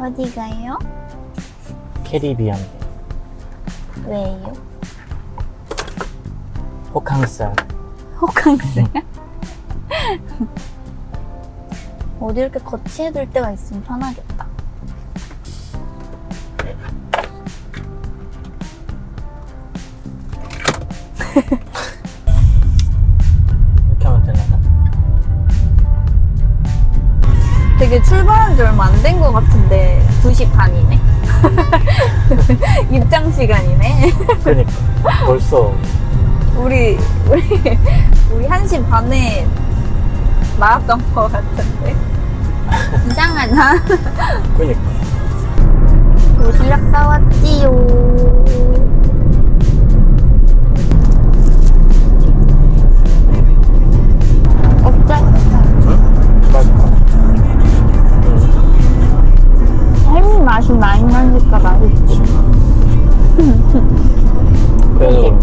어디 가요? 캐리비안 왜요? 호캉스 호캉스야? 어디 이렇게 거치해 둘 데가 있으면 편하겠다. 되게 출발한 지 얼마 안 된 것 같은데 2시 반이네. 입장 시간이네. 그러니까 벌써 우리 우리 우리 1시 반에 나왔던 것 같은데. 이상하다. 그러니까 도시락 싸왔지요. 많이 나니까 맛있지. 그래도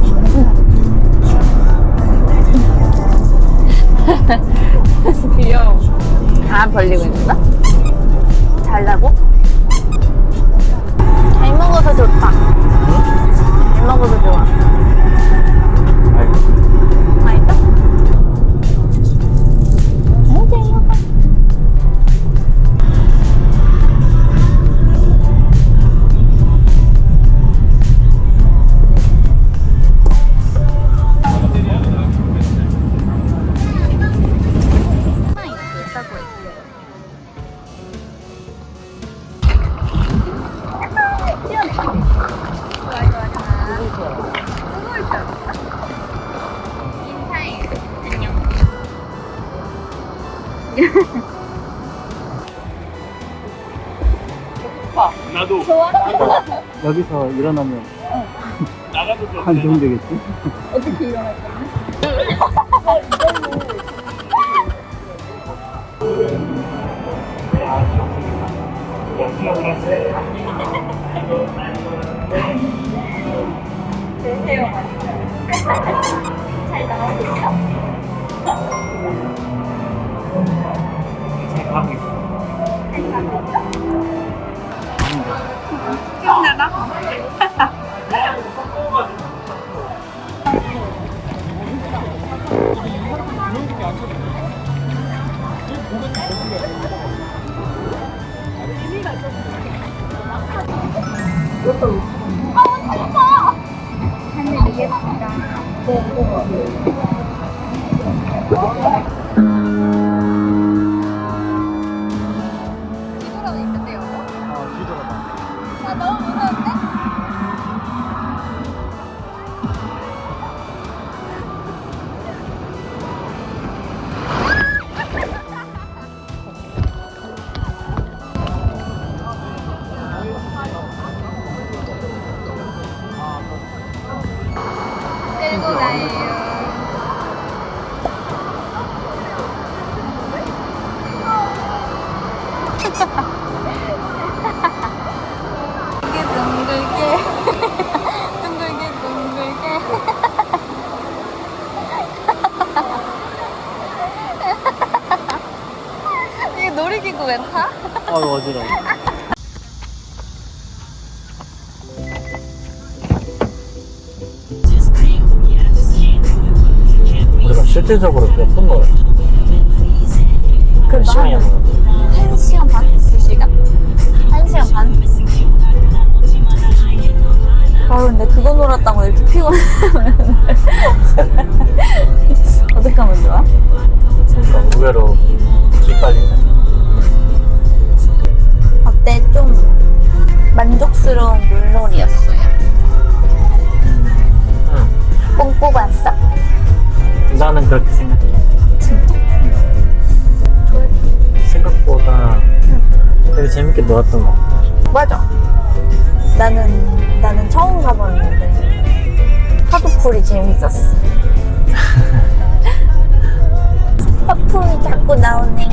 귀여워. 다 벌리고 있는 거야? 달라고? 잘 먹어서 좋다. 응? 잘 먹어서 좋아. 나도 여기서 일어나면 나가도 돼. 한정되겠지? 어떻게 일어날 거야? 잘 어 이기구 왜 타? 어 어지러워 우리가 실질적으로 몇분 걸었지? 몇 시간이야? 한 시간 반? 두 시간? 한 시간 반? 바로 근데 그거 놀았다고 이렇게 피곤하면 어떻게 하면 좋아? 그러니까 의외로 만족스러운 물놀이였어요. 응 뽕 뽑았어? 나는 그렇게 생각해 진짜? 생각보다 되게 재밌게 놀았던 것 같아 맞아. 나는 나는 처음 가봤는데 파도풀이 재밌었어. 파풀이 자꾸 나오네.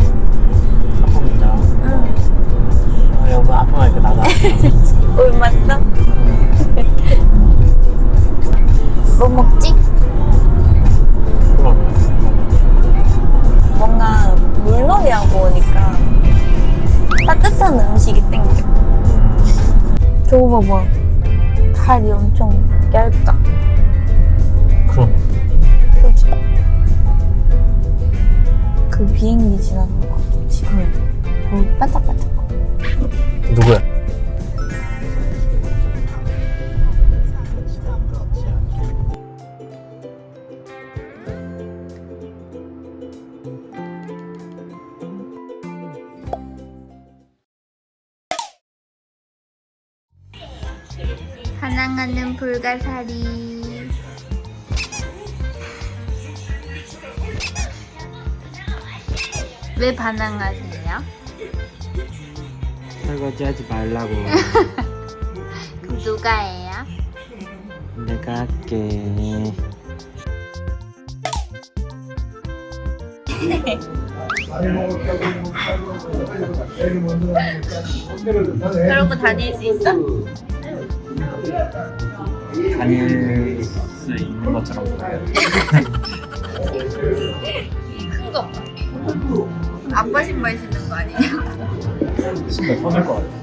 얼마어? 뭐 먹지? 그럼 뭔가 물놀이하고 오니까 따뜻한 음식이 땡겨. 이거 봐봐. 팔이 엄청 얇다. 그럼. 그치? 그 비행기 지나는 거. 지금 여기 반짝반짝. 누구야? 반항하는 불가사리. 왜 반항하세요? 설거지 하지 말라고. 그럼 누가 해요? 내가 할게. 그러고 다닐 수 있어? 다닐 수 있는 것처럼 보여요. 큰 거. 아빠 신발 신는 거 아니냐? 신발 터질 것 같아.